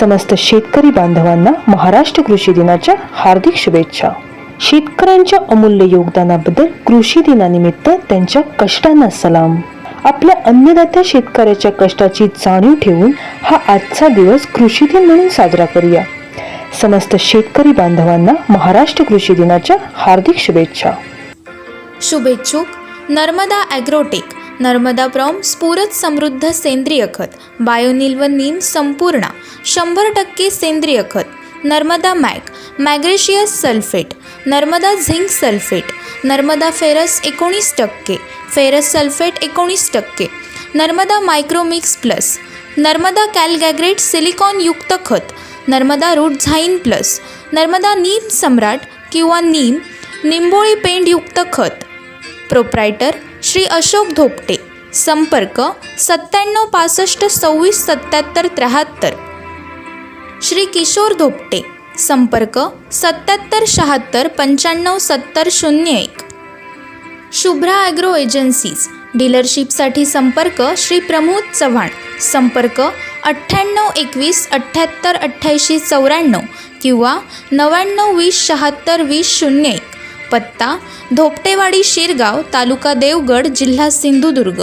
समस्त शेतकरी बांधवांना महाराष्ट्र कृषी दिनाच्या हार्दिक शुभेच्छा. शेतकऱ्यांच्या अमूल्य योगदानाबद्दल कृषी दिनानिमित्त त्यांच्या कष्टांना सलाम. आपल्या अन्नदात्या शेतकऱ्याच्या कष्टाची जाणीव ठेवून हा आजचा दिवस कृषी दिन म्हणून साजरा करूया. समस्त शेतकरी बांधवांना महाराष्ट्र कृषी दिनाच्या हार्दिक शुभेच्छा. शुभेच्छुक नर्मदा ॲग्रोटेक. नर्मदा प्रॉम स्फुरत समृद्ध सेंद्रिय खत बायोनिल व नीम संपूर्ण शंभर टक्के सेंद्रिय खत Narmada Mac magnesium sulphate Narmada zinc sulphate Narmada ferrous एकोणीस टक्के फेरस सल्फेट एकोणीस टक्के नर्मदा मायक्रोमिक्स प्लस नर्मदा कॅलगॅग्रेट सिलिकॉनयुक्त खत नर्मदा रूट झाईन प्लस नर्मदा नीम सम्राट किंवा नीम निंबोळी पेंडयुक्त खत. प्रोप्रायटर श्री अशोक धोपटे. संपर्क सत्त्याण्णव पासष्ट सव्वीस सत्याहत्तर त्र्याहत्तर. श्री किशोर धोपटे. संपर्क सत्याहत्तर शहात्तर पंच्याण्णव सत्तर शून्य एक. Shubhra agro agencies. डीलरशिपसाठी संपर्क श्री प्रमोद चव्हाण. संपर्क अठ्ठ्याण्णव एकवीस अठ्ठ्याहत्तर अठ्ठ्याऐंशी चौऱ्याण्णव किंवा नव्याण्णव वीस शहात्तर वीस शून्य एक. पत्ता धोपटेवाडी शिरगाव तालुका देवगड जिल्हा सिंधुदुर्ग.